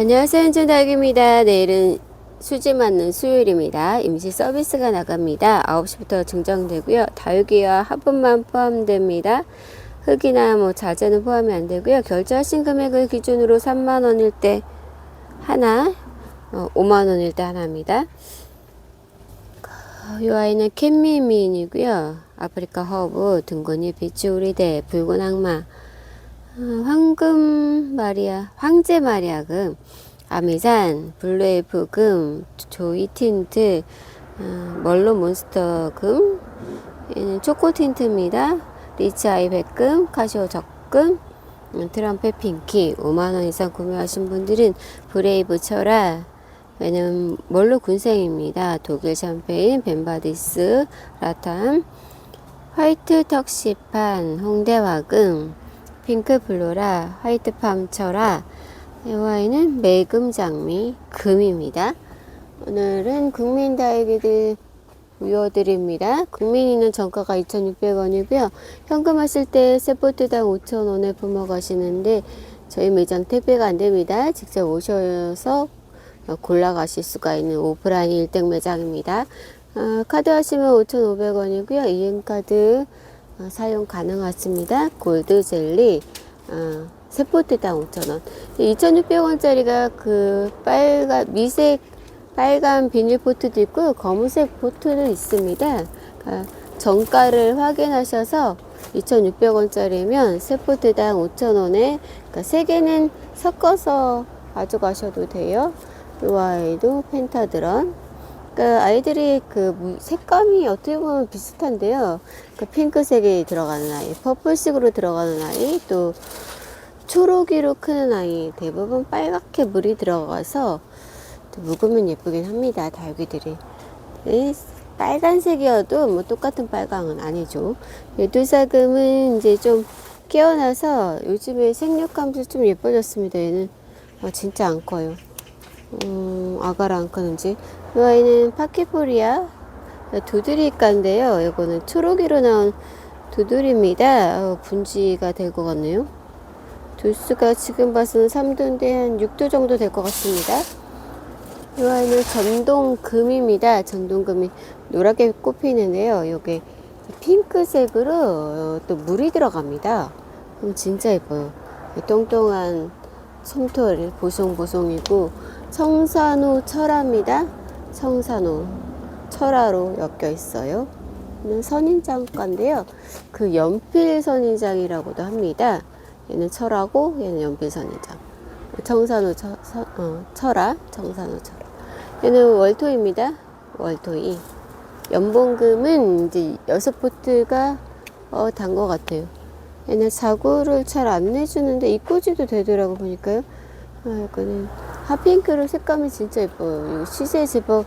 안녕하세요. 현준닭입니다. 내일은 수지 맞는 수요일입니다. 임시 서비스가 나갑니다. 9시부터 증정되고요. 다육이와 화분만 포함됩니다. 흙이나 뭐 자재는 포함이 안 되고요. 결제하신 금액을 기준으로 3만 원일 때 하나, 어, 5만 원일 때 하나입니다. 이 아이는 캔미미인이고요. 아프리카 허브, 둥근이 비추우리대, 붉은 악마, 어, 황금 마리아, 황제 마리아금, 아미산, 블루에이프금, 조이 틴트, 어, 멀로 몬스터 금, 얘는 초코 틴트입니다. 리치 아이 백금, 카시오 적금, 음, 트럼펫 핑키 5만원 이상 구매하신 분들은 브레이브 쳐라 얘는 멀로 군생입니다. 독일 샴페인, 벤바디스, 라탐, 화이트 턱시판, 홍대 화금, 핑크 플로라, 화이트 팜처라, 이 와인은 매금 장미, 금입니다. 오늘은 국민 다이기들 무효드립니다. 국민이는 정가가 2,600원이고요. 현금 하실 때 세포트당 5,000원에 품어 가시는데 저희 매장 택배가 안 됩니다. 직접 오셔서 골라 가실 수가 있는 오프라인 1등 매장입니다. 어, 카드 하시면 5,500원이고요. 이행카드 어, 사용 가능하십니다. 골드 젤리 어, 세포트당 5,000원. 2,600원짜리가 그 빨간 미색 빨간 비닐 포트도 있고 검은색 포트도 있습니다. 그러니까 정가를 확인하셔서 2,600원짜리면 세포트당 5,000원에 그러니까 세 개는 섞어서 가져가셔도 돼요. 이 아이도 펜타드런. 그러니까 아이들이 그 무- 색감이 어떻게 보면 비슷한데요. 그 핑크색이 들어가는 아이, 퍼플색으로 들어가는 아이, 또 초록이로 크는 아이, 대부분 빨갛게 물이 들어가서 또 묵으면 예쁘긴 합니다. 달귀들이. 이 빨간색이어도 뭐 똑같은 빨강은 아니죠. 예두사금은 이제 좀 깨어나서 요즘에 생육감도 좀 예뻐졌습니다. 얘는 아, 진짜 안 커요. 음, 아가라 안 크는지. 이 아이는 파키포리아 두드리가인데요. 이거는 초록이로 나온 두드리입니다. 어, 분지가 될 것 같네요. 도수가 지금 봐서는 3도인데 한 6도 정도 될 것 같습니다. 이 아이는 전동금입니다. 전동금이 노랗게 꽃피는데요. 이게 핑크색으로 어, 또 물이 들어갑니다. 그럼 진짜 예뻐요. 똥똥한 솜털 보송보송이고 청산호 철화입니다. 청산호 철화로 엮여 있어요. 선인장과인데요. 그 연필 선인장이라고도 합니다. 얘는 철하고 얘는 연필 선인장. 청산호 처, 서- 어, 철화, 청산호 철화. 얘는 월토입니다. 월토이. 연봉금은 이제 여섯 포트가 어, 단 것 같아요. 얘는 사고를 잘 안 내주는데 이꼬지도 되더라고 보니까요. 아, 이거는 핫핑크로 색감이 진짜 예뻐요. 시세 제법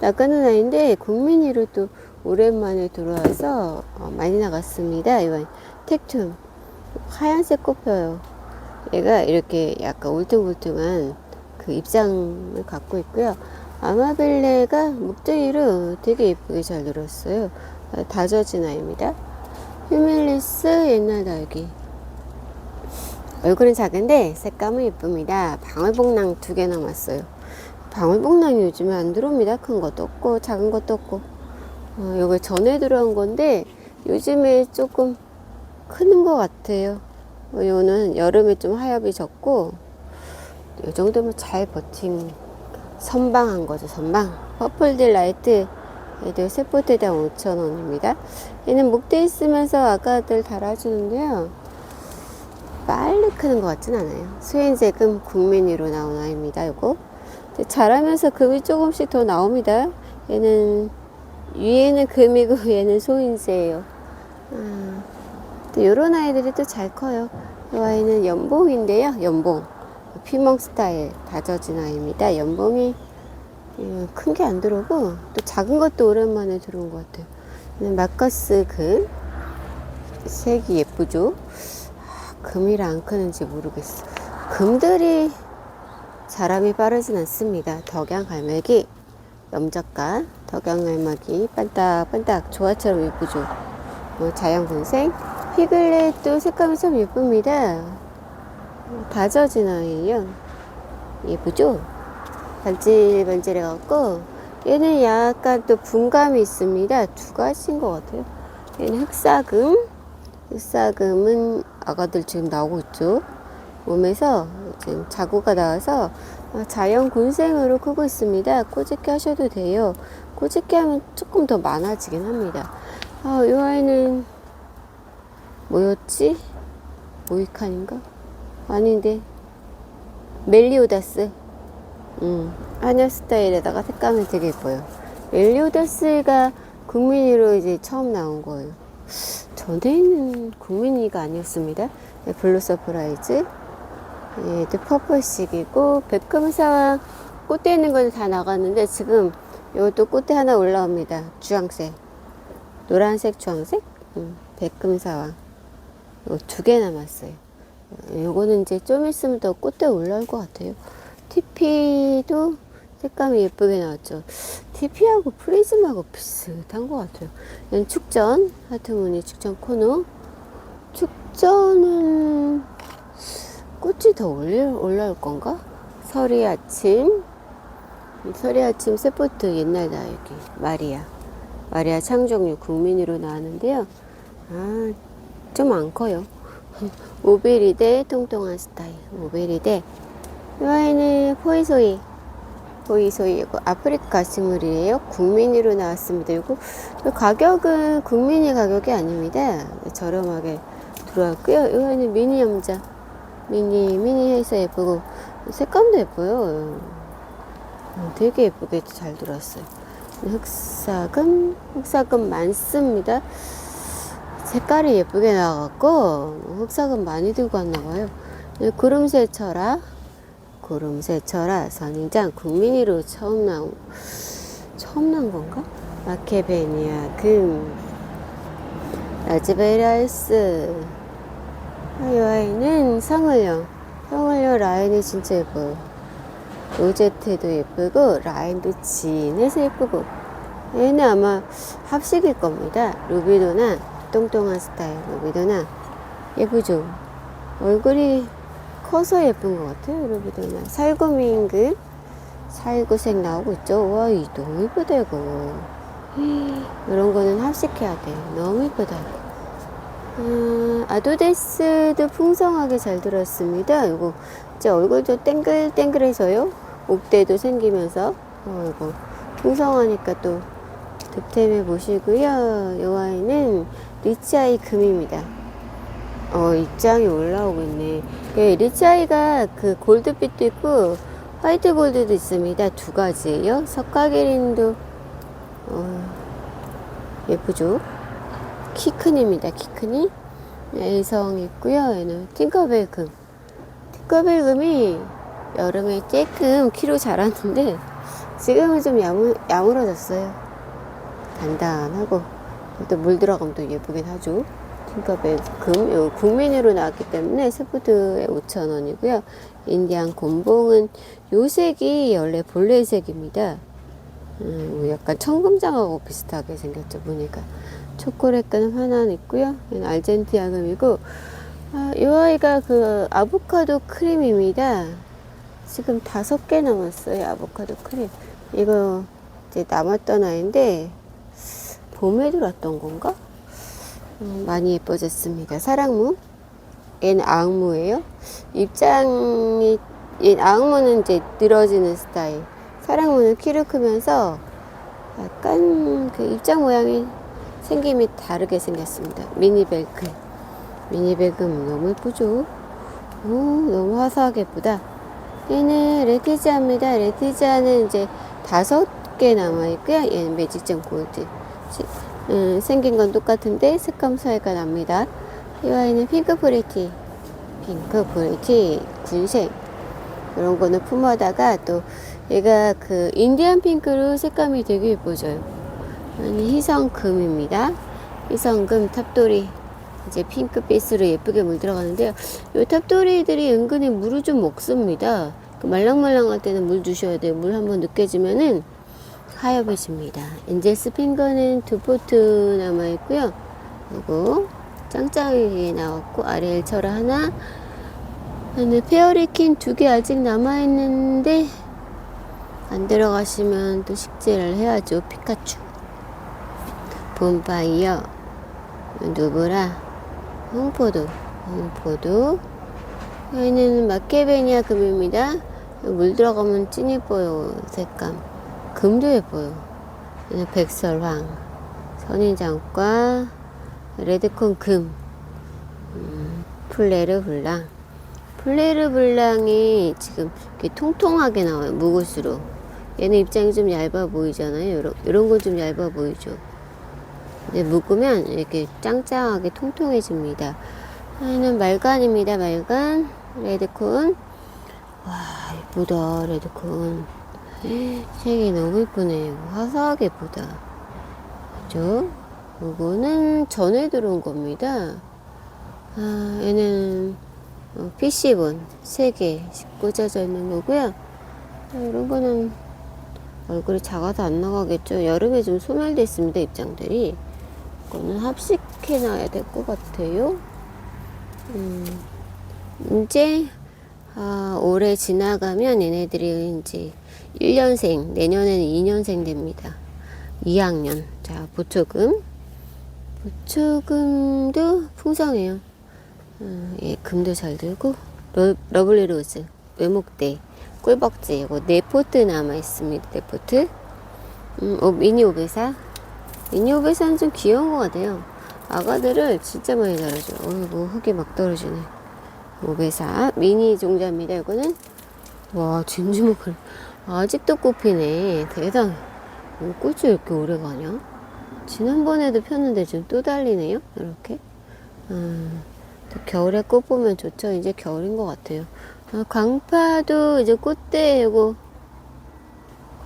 나가는 아이인데 국민이로 또 오랜만에 들어와서 어, 많이 나갔습니다. 이건 텍툼 하얀색 꽃펴요. 얘가 이렇게 약간 울퉁불퉁한 그 입장을 갖고 있고요. 아마벨레가 목대기로 되게 예쁘게 잘 늘었어요. 아, 다져진 아이입니다. 휴밀리스 옛날 달기. 얼굴은 작은데 색감은 예쁩니다. 방울복랑 두 개 남았어요. 방울복랑이 요즘에 안 들어옵니다. 큰 것도 없고 작은 것도 없고. 어, 요거 전에 들어온 건데 요즘에 조금 크는 것 같아요. 어, 요는 여름에 좀 하엽이 적고 이 정도면 잘 버틴 선방한 거죠. 선방. 퍼플 딜라이트 얘도 세포트당 5,000원입니다. 얘는 목대 있으면서 아가들 달아주는데요. 빨리 크는 것 같진 않아요. 수행제금 국민이로 나온 아이입니다. 근데 자라면서 금이 조금씩 더 나옵니다. 얘는 위에는 금이고 얘는 소인제예요. 아, 또 요런 아이들이 또 잘 커요. 이 아이는 연봉인데요. 연봉. 피멍 스타일 다져진 아이입니다. 연봉이 큰 게 안 들어오고 또 작은 것도 오랜만에 들어온 것 같아요. 얘는 마커스 금. 색이 예쁘죠? 아, 금이라 안 크는지 모르겠어. 금들이 자람이 빠르진 않습니다. 덕양 갈매기, 염작가, 덕양 갈매기, 반딱반딱 조화처럼 예쁘죠? 뭐 자연 군생, 피글렛도 색감이 참 예쁩니다. 다져진 아이예요. 예쁘죠? 반질반질해갖고 얘는 약간 또 분감이 있습니다. 두 가지인 것 같아요. 얘는 흑사금. 흑사금은 아가들 지금 나오고 있죠. 몸에서 지금 자구가 나와서 자연 군생으로 크고 있습니다. 꼬집게 하셔도 돼요. 꼬집게 하면 조금 더 많아지긴 합니다. 아, 이 아이는 뭐였지? 모이칸인가? 아닌데 멜리오다스. 음, 하녀 스타일에다가 색감이 되게 예뻐요. 멜리오다스가 국민이로 이제 처음 나온 거예요. 전에는 국민이가 아니었습니다. 네, 블루 서프라이즈. 얘도 퍼플식이고, 백금사와 꽃대 있는 건 다 나갔는데, 지금 이것도 꽃대 하나 올라옵니다. 주황색. 노란색, 주황색? 음, 백금사와. 두 개 남았어요. 요거는 이제 좀 있으면 더 꽃대 올라올 것 같아요. TP도 색감이 예쁘게 나왔죠. TP하고 프리즘하고 비슷한 것 같아요. 축전, 하트 무늬 축전 코너. 축전은 꽃이 더 올라올 건가? 설이 아침. 설이 아침 세포트 옛날 나 여기 마리아. 마리아 창종류 국민으로 나왔는데요. 아, 좀 안 커요. 오베리데 통통한 스타일. 오베리데. 이 아이는 포이소이. 포이소이. 이거 아프리카 식물이에요. 국민이로 나왔습니다. 이거 가격은 국민이 가격이 아닙니다. 저렴하게 들어왔고요. 이 아이는 미니 염자. 미니, 미니 해서 예쁘고, 색감도 예뻐요. 어, 되게 예쁘게 잘 들어왔어요. 흑사금, 흑사금 많습니다. 색깔이 예쁘게 나와갖고 흑사금 많이 들고 왔나봐요. 구름새 철아, 구름새 철아 선인장 국민이로 처음 나온 처음 나온 건가? 마케베니아 금 라즈베리아스 이 아이는 상을요. 상을요 라인이 진짜 예뻐요. 로제트도 예쁘고 라인도 진해서 예쁘고 얘는 아마 합식일 겁니다. 루비도나 똥똥한 스타일 루비도나 예쁘죠? 얼굴이 커서 예쁜 것 같아요 루비도나 살구민급 살구색 나오고 있죠? 와, 이 너무 예쁘다 이거. 이런 거는 합식해야 돼. 너무 이거 아, 아도데스도 풍성하게 잘 들었습니다. 이거 이제 얼굴도 땡글땡글해져요? 옥대도 생기면서. 어, 이거 풍성하니까 또 득템해 보시고요. 이 아이는 리치아이 금입니다. 어, 입장이 올라오고 있네. 예, 리치아이가 그 골드빛도 있고 화이트 골드도 있습니다. 두 가지예요. 석가기린도 어, 예쁘죠? 키큰입니다. 키큰이 애성 있고요. 얘는 팅커벨 금. 팅커벨 금이 여름에 조금 키로 자랐는데 지금은 좀 야무, 야물어졌어요. 단단하고 또 물 들어가면 또 예쁘긴 하죠. 팅커벨 금, 요 국민으로 나왔기 때문에 스푸드에 5,000원이고요. 인디안 곰봉은 요 색이 원래 본래 색입니다. 음, 약간 청금장하고 비슷하게 생겼죠, 보니까. 초콜릿 금 하나 있고요. 알젠티아 금이고, 아, 이 아이가 그 아보카도 크림입니다. 지금 다섯 개 남았어요, 아보카도 크림. 이거 이제 남았던 아이인데, 봄에 들었던 건가? 음, 많이 예뻐졌습니다. 사랑무. 얘는 아흥무예요. 입장이, 얘 아흥무는 이제 늘어지는 스타일. 사랑무는 키를 크면서 약간 그 입장 모양이 생김이 다르게 생겼습니다. 미니벨크. 미니벨크는 너무 예쁘죠? 오, 너무 화사하게 예쁘다. 얘는 레티지아입니다. 레티지아는 이제 다섯 개 남아있고요. 얘는 매직점 골드. 음, 생긴 건 똑같은데 색감 차이가 납니다. 이 아이는 핑크 프리티, 핑크 프리티, 군색 이런 거는 품어다가 또 얘가 그 인디안 핑크로 색감이 되게 예뻐져요. 희성금입니다. 희성금 탑돌이 이제 핑크빛으로 예쁘게 물 들어가는데요. 이 탑돌이들이 은근히 물을 좀 먹습니다. 그 말랑말랑할 때는 물 주셔야 돼요. 물 한번 느껴지면은 하얘해집니다. 엔젤스 핑거는 두 포트 남아있고요. 그리고 짱짱하게 나왔고 아래 일처럼 하나. 근데 페어리킨 두 개 아직 남아있는데 안 들어가시면 또 식재를 해야죠. 피카츄. 본파이어. 누브라? 홍포도. 홍포도. 여기는 마케베니아 금입니다. 물 들어가면 찐 예뻐요 색감 금도 예뻐요. 백설황 선인장과 레드콘 금 음, 플레르 블랑. 플레르 블랑이 지금 이렇게 통통하게 나와요 묵을수록. 얘는 입장이 좀 얇아 보이잖아요. 이런, 이런 건 좀 얇아 보이죠. 근데 묶으면 이렇게 짱짱하게 통통해집니다. 얘는 말간입니다 말간. 레드콘. 와 예쁘다 레드콘 색이 너무 예쁘네 화사하게 예쁘다. 그죠? 이거는 전에 들어온 겁니다. 아 얘는 어, PC본 3개 꽂아져 있는 거고요. 아, 이런 거는 얼굴이 작아서 안 나가겠죠. 여름에 좀 소멸돼 있습니다 입장들이. 이거는 합식해 놔야 될 것 같아요. 음, 이제 아, 올해 지나가면 얘네들이 이제 1년생, 내년에는 2년생 됩니다. 2학년. 자, 보초금. 보초금도 풍성해요. 음, 예, 금도 잘 들고, 러, 러블리 로즈, 외목대, 꿀벅지, 이거 네 포트 남아 있습니다. 네 포트. 음, 어, 미니 오베사. 미니 오베사는 좀 귀여운 것 같아요. 아가들을 진짜 많이 달아줘요. 어이구, 흙이 막 떨어지네. 오베사 미니 종자입니다. 이거는 와 진주목을 아직도 꽃피네. 대단. 어, 꽃이 왜 이렇게 오래 가냐? 지난번에도 폈는데 지금 또 달리네요. 이렇게. 음, 또 겨울에 꽃 보면 좋죠. 이제 겨울인 것 같아요. 아, 광파도 이제 꽃대 이거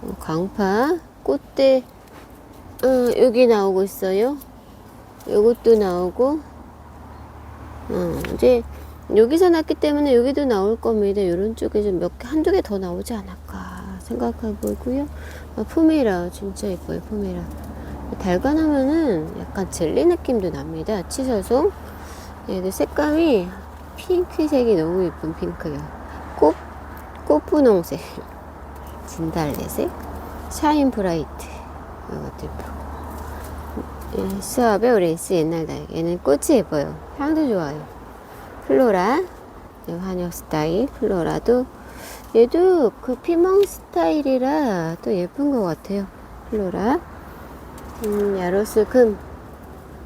어, 광파 꽃대 어, 여기 나오고 있어요. 요것도 나오고 어, 이제 여기서 났기 때문에 여기도 나올 겁니다. 이런 쪽에 좀 몇 개, 한두 개 더 나오지 않을까 생각해 보고요. 아, 푸미라, 진짜 예뻐요, 푸미라. 달관하면은 약간 젤리 느낌도 납니다. 치서송. 얘도 색감이 핑크색이 너무 예쁜 핑크야. 꽃, 꽃분홍색. 진달래색. 샤인 브라이트. 이것도 예쁘고. 예, 수압의 오렌스 옛날 달. 얘는 꽃이 예뻐요. 향도 좋아요. 플로라 네, 환역 스타일 플로라도 얘도 그 피멍 스타일이라 또 예쁜 것 같아요 플로라. 음, 야로스 금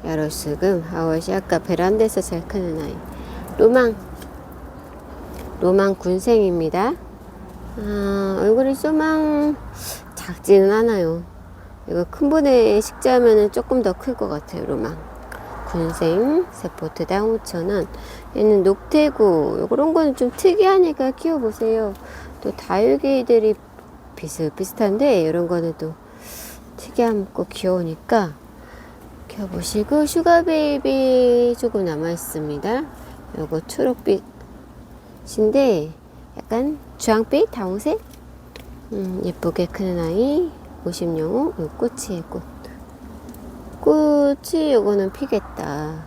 야로스 금 아워시 아까 베란다에서 잘 크는 아이. 로망 로망 군생입니다. 아, 얼굴이 조망 작지는 않아요. 이거 큰 분의 식자면은 조금 더 클 것 같아요 로망 군생 세포트 당 5,000원. 얘는 녹태구. 요런 거는 좀 특이하니까 키워보세요. 또 다육이들이 비슷비슷한데 이런 거는 또 특이하고 귀여우니까 키워보시고 슈가베이비 조금 남아있습니다. 요거 초록빛인데 약간 주황빛 다홍색 음, 예쁘게 크는 아이 50영호 요 꽃이에요 꽃 꽃이 요거는 피겠다.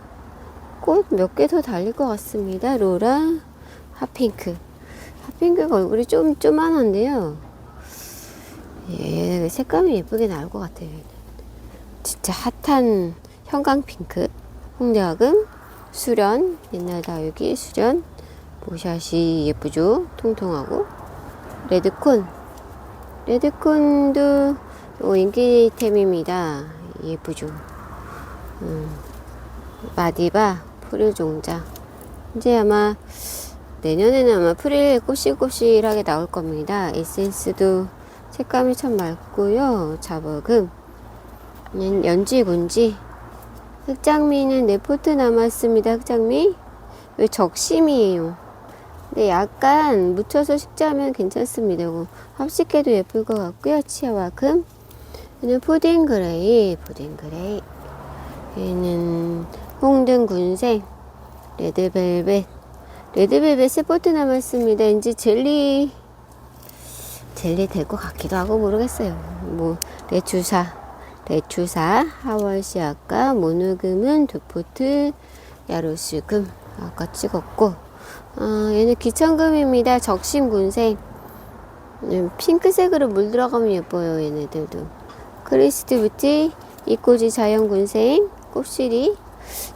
꽃 몇 개 더 달릴 것 같습니다. 로라, 핫핑크. 핫핑크가 얼굴이 좀, 쪼만한데요. 예, 색감이 예쁘게 나올 것 같아요. 진짜 핫한 형광핑크, 홍대화금, 수련, 옛날 다육이, 수련, 모샷이 예쁘죠? 통통하고. 레드콘. 레드콘도 요 인기템입니다. 예쁘죠? 음, 마디바 프릴 종자. 이제 아마 내년에는 아마 프릴 꼬실꼬실하게 나올 겁니다. 에센스도 색감이 참 맑고요. 자버금. 연지 군지. 흑장미는 네 포트 남았습니다. 흑장미. 왜 적심이에요? 근데 약간 묻혀서 식자면 괜찮습니다. 이거 합식해도 예쁠 것 같고요. 치아와 금. 얘는 푸딩 그레이, 푸딩 그레이. 얘는 홍등 군생, 레드벨벳. 레드벨벳 세포트 남았습니다. 이제 젤리, 젤리 될 것 같기도 하고 모르겠어요. 뭐, 레추사, 레추사, 하월시 아까, 모누금은 두 포트, 야로스금. 아까 찍었고, 어, 얘는 기천금입니다. 적심군색. 음, 핑크색으로 물 들어가면 예뻐요. 얘네들도. 크리스트 뷰티, 이꼬지 자연군색, 곱실이.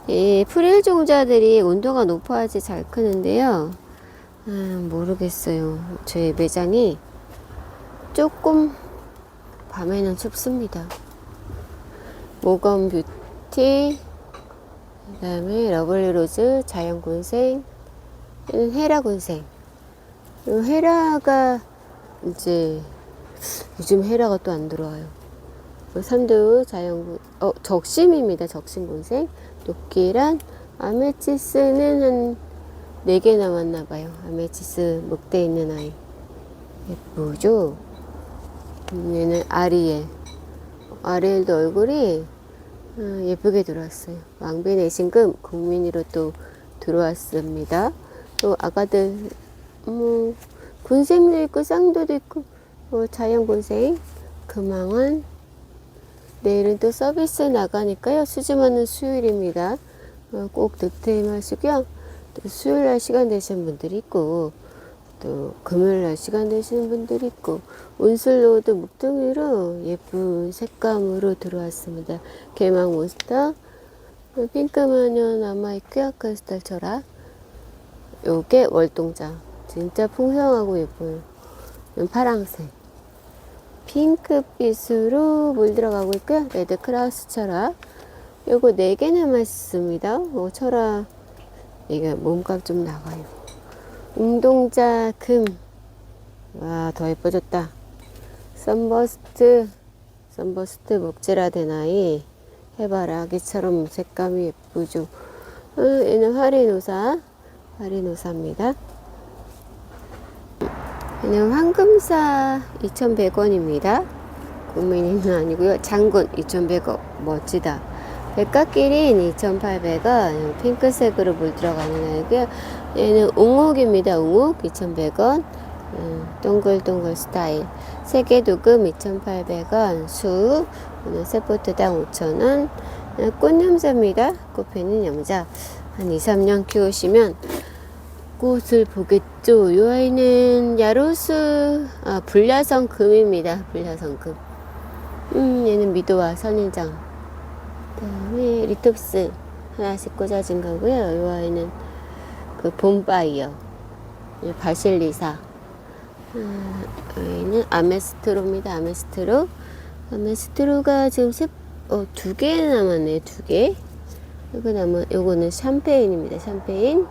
예, 프릴 종자들이 온도가 높아야지 잘 크는데요. 아, 모르겠어요. 저희 매장이 조금 밤에는 춥습니다. 모건 뷰티, 그 다음에 러블리 로즈, 자연군색, 얘는 헤라군색. 이 헤라가 이제 요즘 헤라가 또 안 들어와요. 그 삼두 자연군, 어, 적심입니다. 적심군색. 도끼란 아메치스는 한 4개 남았나 봐요. 아메치스 목대 있는 아이. 예쁘죠? 음, 얘는 아리엘. 아리엘도 얼굴이 아, 예쁘게 들어왔어요. 왕비 내신금 국민으로 또 들어왔습니다. 또 아가들 뭐 군생도 있고 쌍도도 있고 뭐 자연 군생 금왕은 내일은 또 서비스 나가니까요. 수주마는 수요일입니다. 어, 꼭 득템 하시고요. 또 수요일 날 시간 되시는 분들이 있고 또 금요일 날 시간 되시는 분들이 있고 온슬로드 묵둥이로 예쁜 색감으로 들어왔습니다. 개망 몬스터 어, 핑크 마녀 남아있고요. 크리스탈 철학 요게 월동자 진짜 풍성하고 예뻐요. 파랑색 핑크빛으로 물 들어가고 있고요. 레드 크라우스 철학 요거 4개 남았습니다. 어, 철학 이게 몸값 좀 나가요. 운동자 금. 와, 더 예뻐졌다. 선버스트, 선버스트 목지라 되나이. 해바라기처럼 색감이 예쁘죠. 어, 얘는 화리노사, 화리노사입니다. 얘는 황금사 2,100원입니다. 국민이는 아니고요. 장군 2,100원. 멋지다. 백각기린 2,800원. 핑크색으로 물 들어가는 아이고요. 얘는 웅옥입니다. 웅옥 2,100원. 음, 동글동글 스타일. 세계도금 2,800원. 수. 오늘 세포트당 5,000원. 어, 꽃염자입니다. 꽃피는 염자. 한 2, 3년 키우시면 꽃을 보겠죠. 이 아이는 야로스, 아, 불야성 금입니다. 불야성 금. 음, 얘는 미도와 선인장. 그 다음에 리톱스 하나씩 꽂아진 거고요. 이 아이는 그 봄바이어. 이 바실리사. 아, 여기는 아메스트로입니다. 아메스트로. 아메스트로가 지금 세, 어, 두 개 남았네요. 두 개. 그 다음에 요거는 샴페인입니다. 샴페인.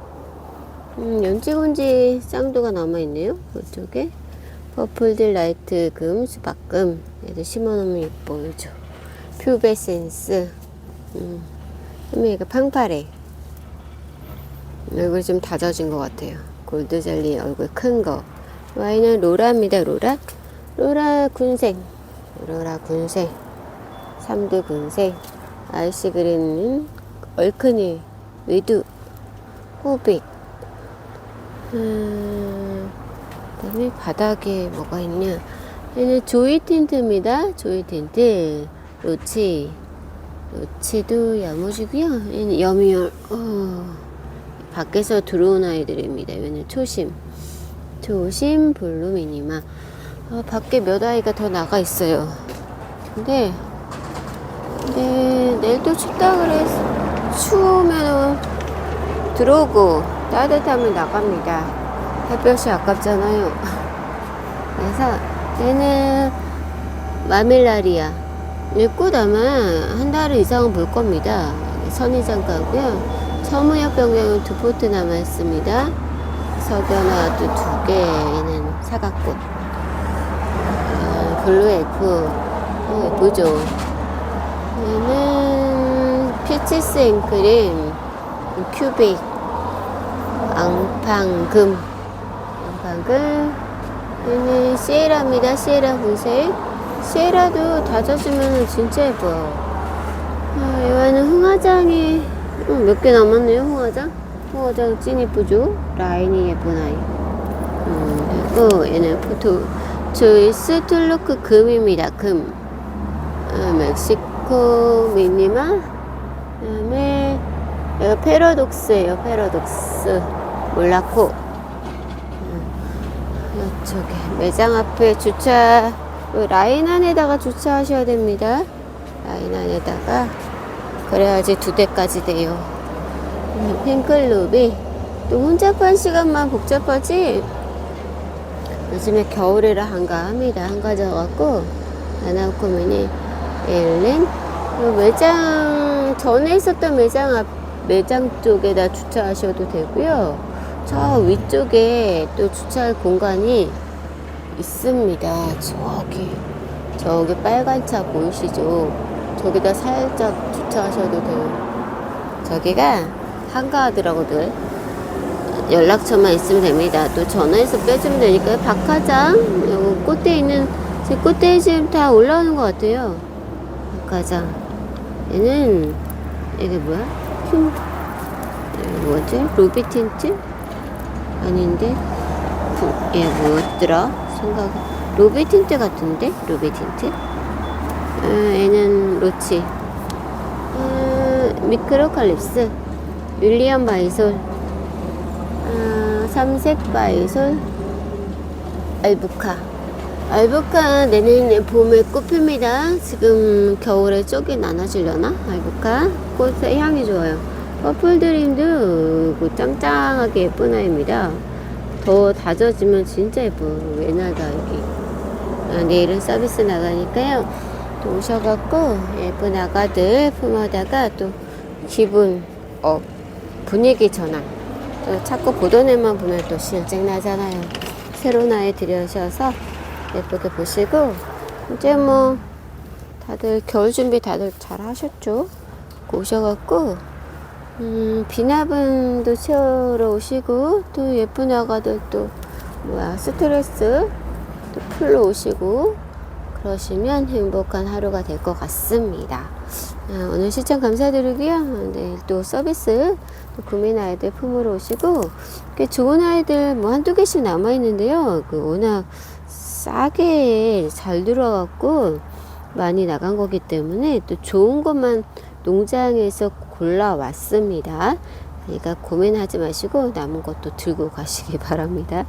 음, 연지곤지 쌍도가 남아있네요. 이쪽에. 퍼플딜 라이트 금, 수박금. 얘도 심어놓으면 예뻐요. 퓨베센스. 음, 이거 팡파레. 얼굴 좀 다져진 것 같아요. 골드젤리 얼굴 큰 거. 와인은 로라입니다. 로라. 로라 군색. 로라 군색. 삼두 군색. 아이시 그린은 얼큰이. 위두. 호빅. 음, 그다음에 바닥에 뭐가 있냐? 얘는 조이 틴트입니다. 조이 틴트. 로치. 로치도 야무지고요. 얘는 여미열. 어, 밖에서 들어온 아이들입니다. 얘는 초심. 초심 블루 미니마. 어, 밖에 몇 아이가 더 나가 있어요. 근데, 근데 내일 또 춥다 그래서 추우면 들어오고 따뜻하면 나갑니다. 햇볕이 아깝잖아요. 그래서 얘는 마밀라리아. 이꽃 아마 한 달 이상은 볼 겁니다. 선의장가고요. 서무역 병장은 두 포트 남았습니다. 석연화도 두 개, 얘는 사각꽃. 아, 블루 엘프. 어, 예쁘죠? 얘는 피치스 앵크림, 큐빅. 앙팡금. 앙팡금. 얘는 시에라입니다. 시에라 분색 시에라도 다져주면 진짜 예뻐요 아, 이거는 흥화장이 음, 몇개 남았네요 흥화장? 흥화장 찐 예쁘죠? 라인이 예쁜 아이. 음, 그리고 얘는 포토 조이스 툴루크 금입니다 금. 아, 멕시코 미니마. 그 다음에 이거 패러독스예요 패러독스 몰랐고 있고 음, 이쪽에 매장 앞에 주차 요 라인 안에다가 주차하셔야 됩니다. 라인 안에다가 그래야지 두 대까지 돼요. 음, 팬클럽이 또 혼잡한 시간만 복잡하지 요즘에 겨울이라 한가합니다. 한가져갖고 아나코미니 엘렌 요 매장 전에 있었던 매장 앞 매장 쪽에다 주차하셔도 되고요. 저 위쪽에 또 주차할 공간이 있습니다. 저기 저기 빨간 차 보이시죠? 저기다 살짝 주차하셔도 돼요. 저기가 한가하더라고 들. 연락처만 있으면 됩니다. 또 전화해서 빼주면 되니까 박화장 여기 꽃대 있는 제 꽃대 지금 다 올라오는 것 같아요. 박화장 얘는 이게 뭐야? 흰 이게 뭐지? 루비 틴트? 아닌데? 부, 얘 뭐였더라? 생각 루비 틴트 같은데? 루비 틴트? 어, 얘는 로치. 어, 미크로칼립스. 윌리엄 바이솔. 아, 삼색 바이솔. 알부카. 알부카 내년 봄에 꽃핍니다. 지금 겨울에 쪽이 나눠지려나? 알부카? 꽃의 향이 좋아요 퍼플드림도 그 짱짱하게 예쁜 아이입니다. 더 다져지면 진짜 예뻐요. 옛날다 여기 아, 내일은 서비스 나가니까요. 또 오셔갖고 예쁜 아가들 품어다가 또 기분 업 분위기 전환. 또 자꾸 보던 애만 보면 또 실증 나잖아요. 새로운 아이 들여셔서 예쁘게 보시고 이제 뭐 다들 겨울 준비 다들 잘 하셨죠? 오셔갖고 음, 비나분도 채우러 오시고 또 예쁜 아가들 또 뭐야 스트레스 또 풀러 오시고 그러시면 행복한 하루가 될 것 같습니다. 아, 오늘 시청 감사드리고요. 내일 또 서비스 또 구매한 아이들 품으러 오시고 꽤 좋은 아이들 뭐 한두 개씩 남아 있는데요. 그 워낙 싸게 잘 들어갔고 많이 나간 거기 때문에 또 좋은 것만 농장에서 골라왔습니다. 그러니까 고민하지 마시고 남은 것도 들고 가시기 바랍니다.